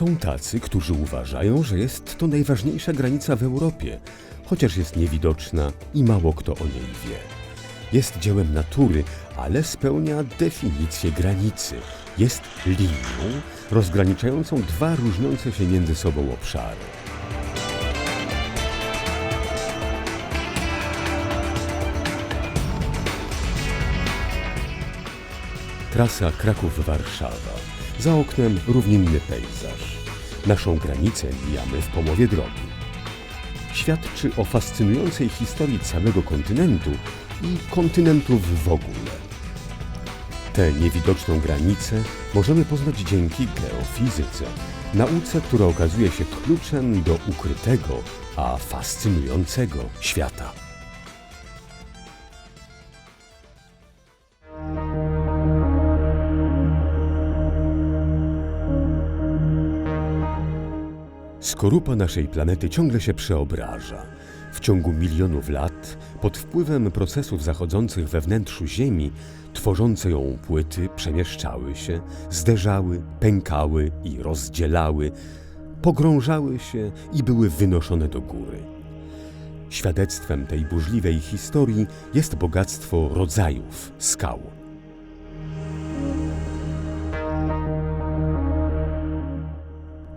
Są tacy, którzy uważają, że jest to najważniejsza granica w Europie, chociaż jest niewidoczna i mało kto o niej wie. Jest dziełem natury, ale spełnia definicję granicy. Jest linią rozgraniczającą dwa różniące się między sobą obszary. Trasa Kraków-Warszawa. Za oknem równinny pejzaż. Naszą granicę mijamy w połowie drogi. Świadczy o fascynującej historii całego kontynentu i kontynentów w ogóle. Tę niewidoczną granicę możemy poznać dzięki geofizyce, nauce, która okazuje się kluczem do ukrytego, a fascynującego świata. Skorupa naszej planety ciągle się przeobraża. W ciągu milionów lat, pod wpływem procesów zachodzących we wnętrzu Ziemi, tworzące ją płyty przemieszczały się, zderzały, pękały i rozdzielały, pogrążały się i były wynoszone do góry. Świadectwem tej burzliwej historii jest bogactwo rodzajów skał.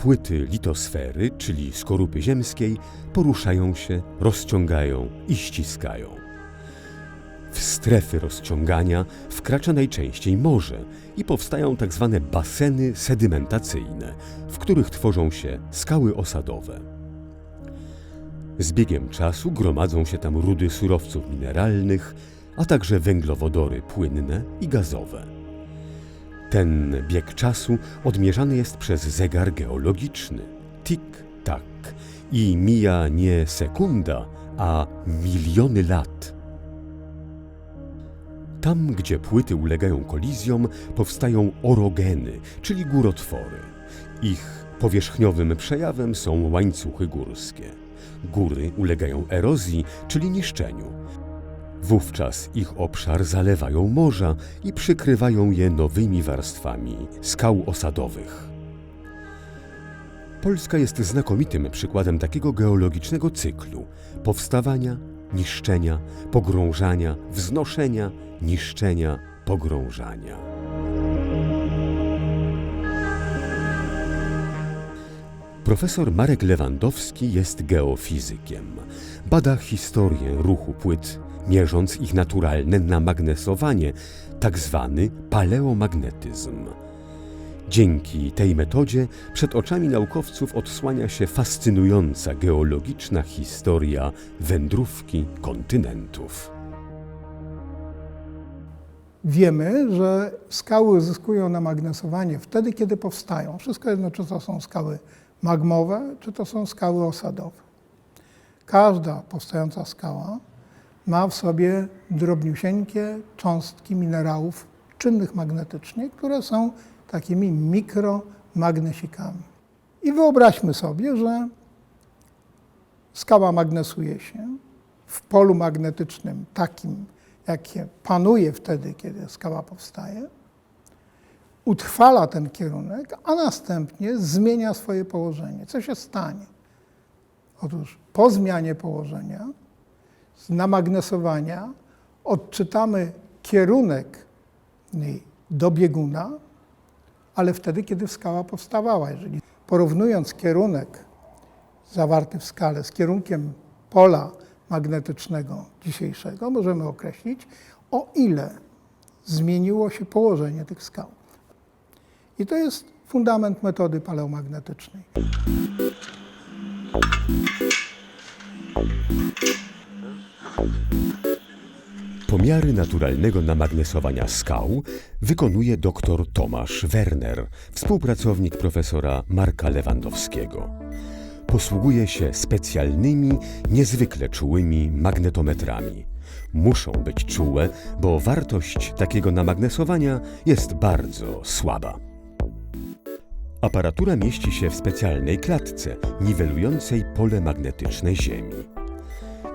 Płyty litosfery, czyli skorupy ziemskiej, poruszają się, rozciągają i ściskają. W strefy rozciągania wkracza najczęściej morze i powstają tak zwane baseny sedymentacyjne, w których tworzą się skały osadowe. Z biegiem czasu gromadzą się tam rudy surowców mineralnych, a także węglowodory płynne i gazowe. Ten bieg czasu odmierzany jest przez zegar geologiczny. Tik-tak. I mija nie sekunda, a miliony lat. Tam, gdzie płyty ulegają kolizjom, powstają orogeny, czyli górotwory. Ich powierzchniowym przejawem są łańcuchy górskie. Góry ulegają erozji, czyli niszczeniu. Wówczas ich obszar zalewają morza i przykrywają je nowymi warstwami skał osadowych. Polska jest znakomitym przykładem takiego geologicznego cyklu powstawania, niszczenia, pogrążania, wznoszenia, niszczenia, pogrążania. Profesor Marek Lewandowski jest geofizykiem. Bada historię ruchu płyt, mierząc ich naturalne namagnesowanie, tak zwany paleomagnetyzm. Dzięki tej metodzie przed oczami naukowców odsłania się fascynująca geologiczna historia wędrówki kontynentów. Wiemy, że skały uzyskują namagnesowanie wtedy, kiedy powstają. Wszystko jedno, czy to są skały magmowe, czy to są skały osadowe. Każda powstająca skała ma w sobie drobniusieńkie cząstki minerałów czynnych magnetycznie, które są takimi mikromagnesikami. I wyobraźmy sobie, że skała magnesuje się w polu magnetycznym takim, jakie panuje wtedy, kiedy skała powstaje, utrwala ten kierunek, a następnie zmienia swoje położenie. Co się stanie? Otóż po zmianie położenia, z namagnesowania, odczytamy kierunek do bieguna, ale wtedy, kiedy skała powstawała. Jeżeli porównując kierunek zawarty w skale z kierunkiem pola magnetycznego dzisiejszego, możemy określić, o ile zmieniło się położenie tych skał. I to jest fundament metody paleomagnetycznej. Pomiary naturalnego namagnesowania skał wykonuje dr Tomasz Werner, współpracownik profesora Marka Lewandowskiego. Posługuje się specjalnymi, niezwykle czułymi magnetometrami. Muszą być czułe, bo wartość takiego namagnesowania jest bardzo słaba. Aparatura mieści się w specjalnej klatce niwelującej pole magnetyczne Ziemi.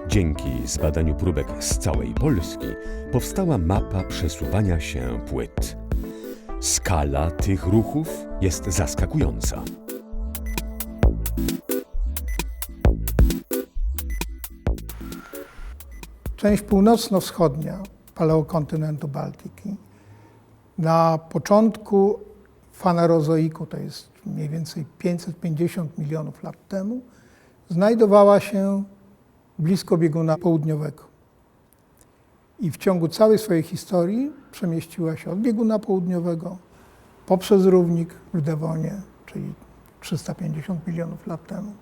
Dzięki zbadaniu próbek z całej Polski powstała mapa przesuwania się płyt. Skala tych ruchów jest zaskakująca. Część północno-wschodnia paleokontynentu Bałtyki na początku Fanerozoiku, to jest mniej więcej 550 milionów lat temu, znajdowała się blisko bieguna południowego. I w ciągu całej swojej historii przemieściła się od bieguna południowego poprzez równik w Dewonie, czyli 350 milionów lat temu,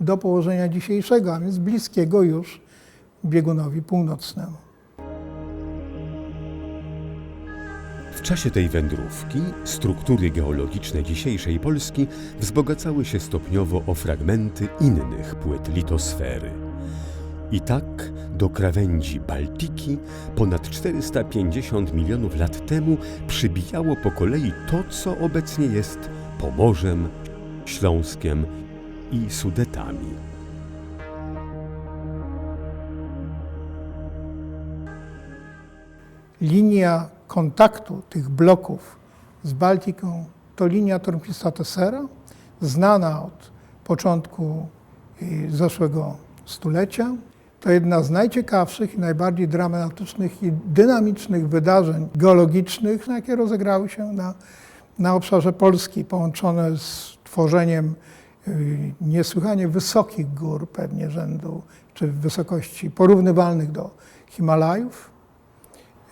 do położenia dzisiejszego, a więc bliskiego już biegunowi północnemu. W czasie tej wędrówki struktury geologiczne dzisiejszej Polski wzbogacały się stopniowo o fragmenty innych płyt litosfery. I tak do krawędzi Baltiki ponad 450 milionów lat temu przybijało po kolei to, co obecnie jest Pomorzem, Śląskiem i Sudetami. Linia kontaktu tych bloków z Bałtyką to linia Tormquista-Tessera, znana od początku y, zeszłego stulecia. To jedna z najciekawszych i najbardziej dramatycznych i dynamicznych wydarzeń geologicznych, jakie rozegrały się na, na obszarze Polski, połączone z tworzeniem y, niesłychanie wysokich gór, pewnie rzędu czy wysokości porównywalnych do Himalajów,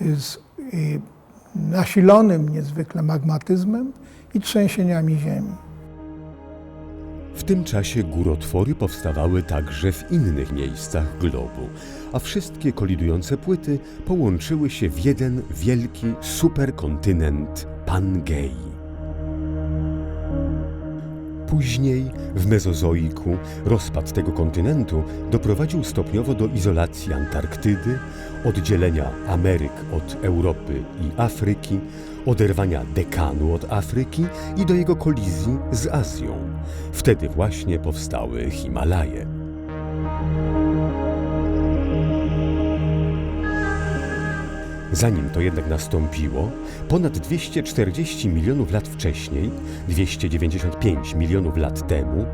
z y, nasilonym niezwykle magmatyzmem i trzęsieniami ziemi. W tym czasie górotwory powstawały także w innych miejscach globu, a wszystkie kolidujące płyty połączyły się w jeden wielki superkontynent Pangei. Później, w Mezozoiku, rozpad tego kontynentu doprowadził stopniowo do izolacji Antarktydy, oddzielenia Ameryk od Europy i Afryki, oderwania Dekanu od Afryki i do jego kolizji z Azją. Wtedy właśnie powstały Himalaje. Zanim to jednak nastąpiło, ponad 240 milionów lat wcześniej, 295 milionów lat temu,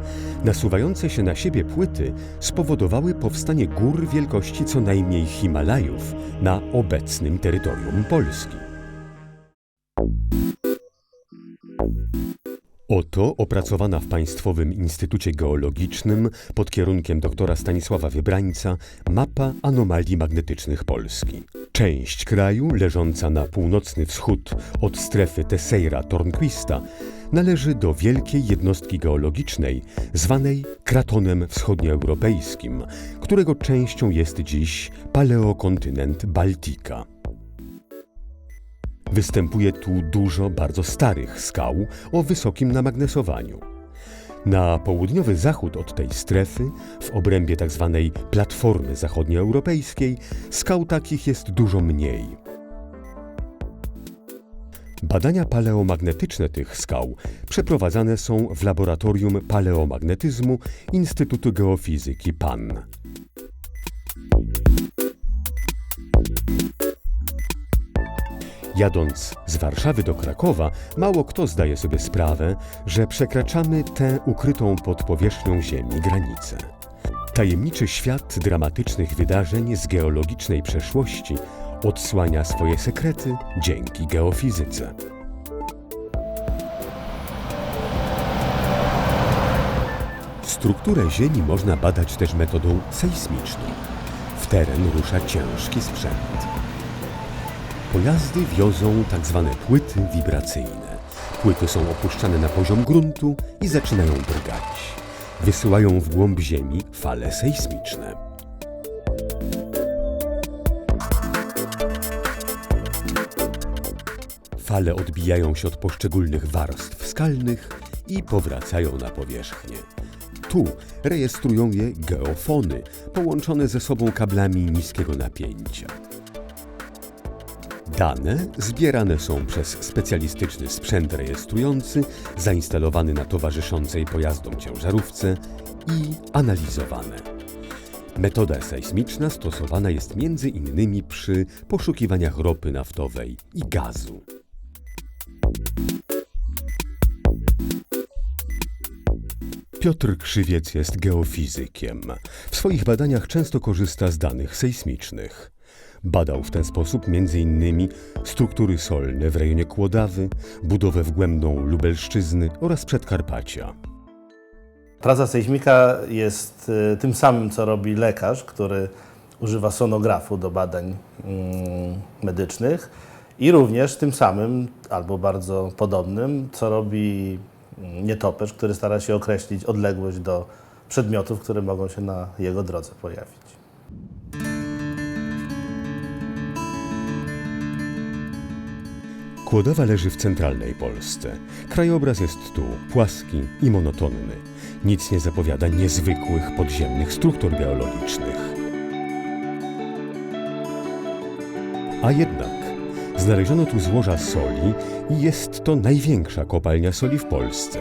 nasuwające się na siebie płyty spowodowały powstanie gór wielkości co najmniej Himalajów na obecnym terytorium Polski. Oto opracowana w Państwowym Instytucie Geologicznym pod kierunkiem doktora Stanisława Wybrańca mapa anomalii magnetycznych Polski. Część kraju, leżąca na północny wschód od strefy Tesseira-Tornquista, należy do wielkiej jednostki geologicznej zwanej kratonem wschodnioeuropejskim, którego częścią jest dziś paleokontynent Baltika. Występuje tu dużo bardzo starych skał o wysokim namagnesowaniu. Na południowy zachód od tej strefy, w obrębie tzw. platformy zachodnioeuropejskiej, skał takich jest dużo mniej. Badania paleomagnetyczne tych skał przeprowadzane są w laboratorium paleomagnetyzmu Instytutu Geofizyki PAN. Jadąc z Warszawy do Krakowa, mało kto zdaje sobie sprawę, że przekraczamy tę ukrytą pod powierzchnią Ziemi granicę. Tajemniczy świat dramatycznych wydarzeń z geologicznej przeszłości odsłania swoje sekrety dzięki geofizyce. Strukturę Ziemi można badać też metodą sejsmiczną. W teren rusza ciężki sprzęt. Pojazdy wiozą tak zwane płyty wibracyjne. Płyty są opuszczane na poziom gruntu i zaczynają drgać. Wysyłają w głąb ziemi fale sejsmiczne. Fale odbijają się od poszczególnych warstw skalnych i powracają na powierzchnię. Tu rejestrują je geofony, połączone ze sobą kablami niskiego napięcia. Dane zbierane są przez specjalistyczny sprzęt rejestrujący zainstalowany na towarzyszącej pojazdom ciężarówce i analizowane. Metoda sejsmiczna stosowana jest między innymi przy poszukiwaniach ropy naftowej i gazu. Piotr Krzywiec jest geofizykiem. W swoich badaniach często korzysta z danych sejsmicznych. Badał w ten sposób m.in. struktury solne w rejonie Kłodawy, budowę wgłębną Lubelszczyzny oraz Przedkarpacia. Praca sejśmika jest y, tym samym, co robi lekarz, który używa sonografu do badań mm, medycznych i również tym samym, albo bardzo podobnym, co robi mm, nietoperz, który stara się określić odległość do przedmiotów, które mogą się na jego drodze pojawić. Kłodawa leży w centralnej Polsce. Krajobraz jest tu płaski i monotonny. Nic nie zapowiada niezwykłych podziemnych struktur geologicznych. A jednak znaleziono tu złoża soli i jest to największa kopalnia soli w Polsce.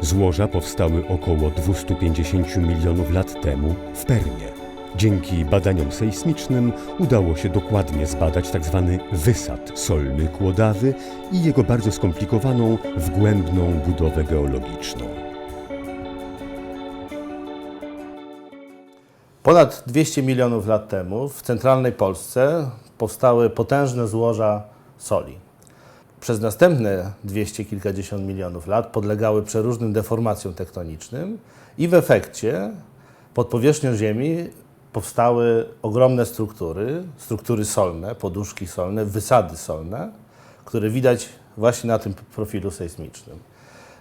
Złoża powstały około 250 milionów lat temu w Permie. Dzięki badaniom sejsmicznym udało się dokładnie zbadać tzw. wysad solny Kłodawy i jego bardzo skomplikowaną, wgłębną budowę geologiczną. Ponad 200 milionów lat temu w centralnej Polsce powstały potężne złoża soli. Przez następne 200 kilkadziesiąt milionów lat podlegały przeróżnym deformacjom tektonicznym i w efekcie pod powierzchnią Ziemi powstały ogromne struktury, struktury solne, poduszki solne, wysady solne, które widać właśnie na tym profilu sejsmicznym.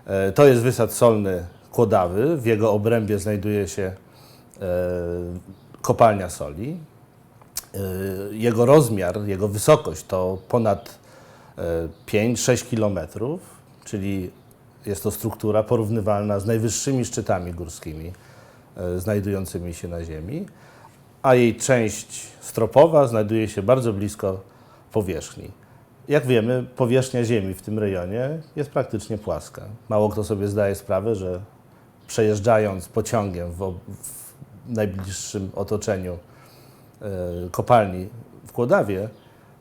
E, To jest wysad solny Kłodawy. W jego obrębie znajduje się e, kopalnia soli. E, Jego rozmiar, jego wysokość to ponad e, 5-6 kilometrów, czyli jest to struktura porównywalna z najwyższymi szczytami górskimi znajdującymi się na Ziemi, a jej część stropowa znajduje się bardzo blisko powierzchni. Jak wiemy, powierzchnia Ziemi w tym rejonie jest praktycznie płaska. Mało kto sobie zdaje sprawę, że przejeżdżając pociągiem w, w najbliższym otoczeniu e, kopalni w Kłodawie,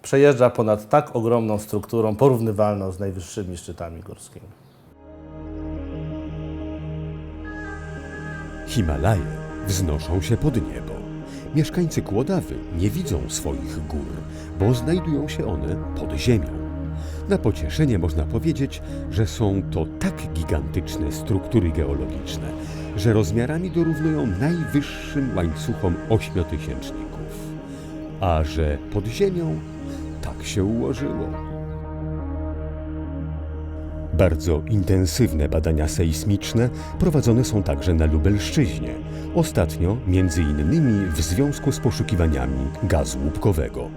przejeżdża ponad tak ogromną strukturą porównywalną z najwyższymi szczytami górskimi. Himalaje wznoszą się pod niebo. Mieszkańcy Kłodawy nie widzą swoich gór, bo znajdują się one pod ziemią. Na pocieszenie można powiedzieć, że są to tak gigantyczne struktury geologiczne, że rozmiarami dorównują najwyższym łańcuchom ośmiotysięczników. A że pod ziemią tak się ułożyło. Bardzo intensywne badania sejsmiczne prowadzone są także na Lubelszczyźnie. Ostatnio między innymi w związku z poszukiwaniami gazu łupkowego.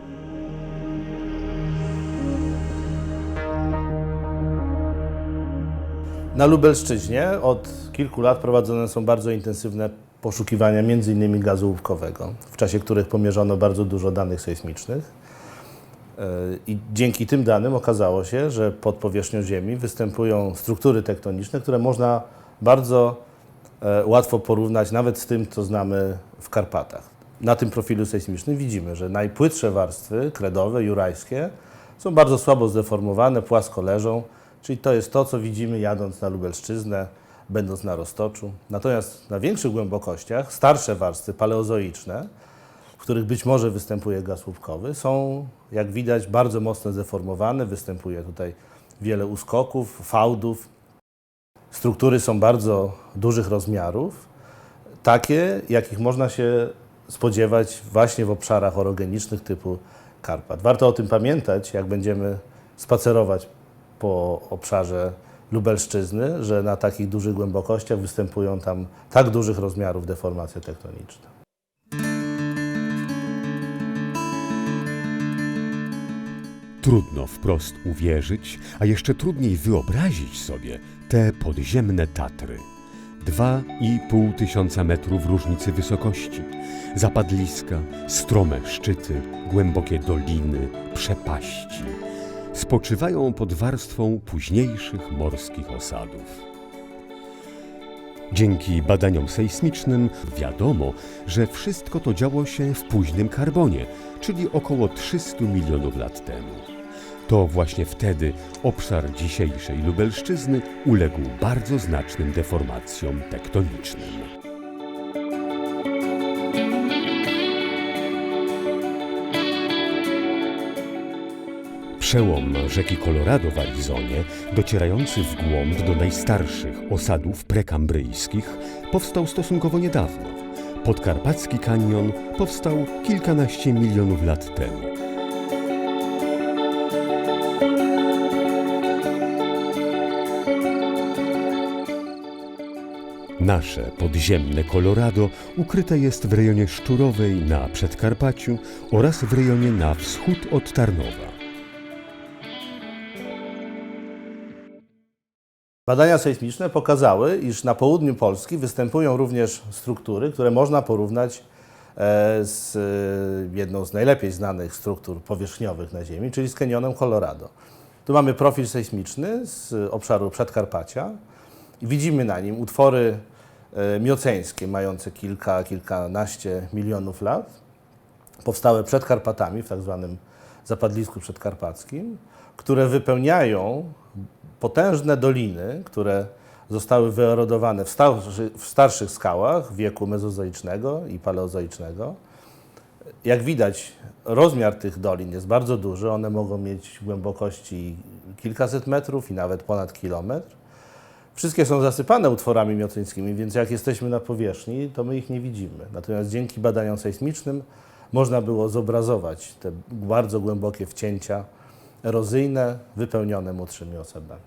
Na Lubelszczyźnie od kilku lat prowadzone są bardzo intensywne poszukiwania m.in. gazu łupkowego, w czasie których pomierzono bardzo dużo danych sejsmicznych. I dzięki tym danym okazało się, że pod powierzchnią Ziemi występują struktury tektoniczne, które można bardzo e, łatwo porównać nawet z tym, co znamy w Karpatach. Na tym profilu sejsmicznym widzimy, że najpłytsze warstwy kredowe, jurajskie, są bardzo słabo zdeformowane, płasko leżą, czyli to jest to, co widzimy jadąc na Lubelszczyznę, będąc na Roztoczu. Natomiast na większych głębokościach starsze warstwy paleozoiczne, w których być może występuje gaz łupkowy, są, jak widać, bardzo mocno zdeformowane. Występuje tutaj wiele uskoków, fałdów. Struktury są bardzo dużych rozmiarów, takie, jakich można się spodziewać właśnie w obszarach orogenicznych typu Karpat. Warto o tym pamiętać, jak będziemy spacerować po obszarze Lubelszczyzny, że na takich dużych głębokościach występują tam tak dużych rozmiarów deformacje tektoniczne. Trudno wprost uwierzyć, a jeszcze trudniej wyobrazić sobie te podziemne Tatry. Dwa i pół tysiąca metrów różnicy wysokości, zapadliska, strome szczyty, głębokie doliny, przepaści. Spoczywają pod warstwą późniejszych morskich osadów. Dzięki badaniom sejsmicznym wiadomo, że wszystko to działo się w późnym karbonie, czyli około 300 milionów lat temu. To właśnie wtedy obszar dzisiejszej Lubelszczyzny uległ bardzo znacznym deformacjom tektonicznym. Przełom rzeki Colorado w Arizonie, docierający w głąb do najstarszych osadów prekambryjskich, powstał stosunkowo niedawno. Podkarpacki kanion powstał kilkanaście milionów lat temu. Nasze podziemne Colorado ukryte jest w rejonie Szczurowej na Przedkarpaciu oraz w rejonie na wschód od Tarnowa. Badania sejsmiczne pokazały, iż na południu Polski występują również struktury, które można porównać e, z e, jedną z najlepiej znanych struktur powierzchniowych na Ziemi, czyli z kanionem Colorado. Tu mamy profil sejsmiczny z obszaru Przedkarpacia i widzimy na nim utwory e, mioceńskie mające kilka, kilkanaście milionów lat, powstałe przed Karpatami, w tak zwanym zapadlisku przedkarpackim, które wypełniają potężne doliny, które zostały wyerodowane w, starszy, w starszych skałach wieku mezozoicznego i paleozoicznego. Jak widać, rozmiar tych dolin jest bardzo duży. One mogą mieć głębokości kilkaset metrów i nawet ponad kilometr. Wszystkie są zasypane utworami mioceńskimi, więc jak jesteśmy na powierzchni, to my ich nie widzimy. Natomiast dzięki badaniom sejsmicznym można było zobrazować te bardzo głębokie wcięcia erozyjne, wypełnione młodszymi osadami.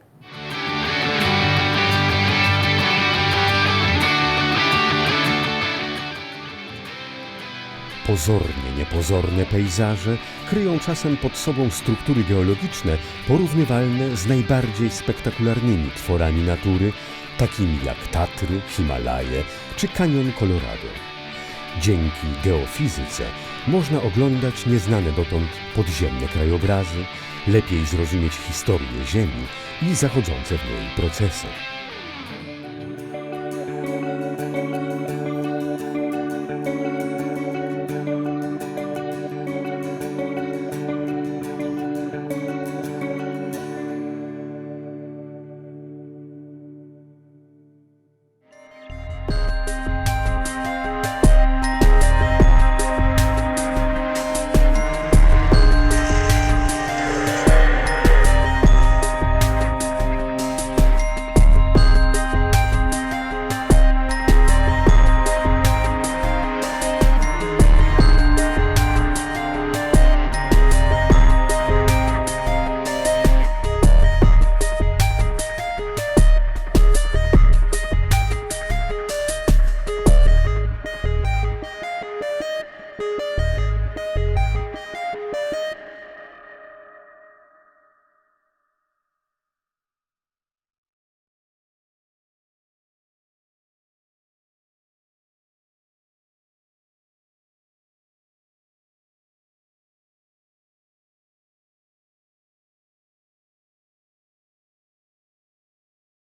Pozornie niepozorne pejzaże kryją czasem pod sobą struktury geologiczne porównywalne z najbardziej spektakularnymi tworami natury, takimi jak Tatry, Himalaje czy kanion Colorado. Dzięki geofizyce można oglądać nieznane dotąd podziemne krajobrazy, lepiej zrozumieć historię Ziemi i zachodzące w niej procesy.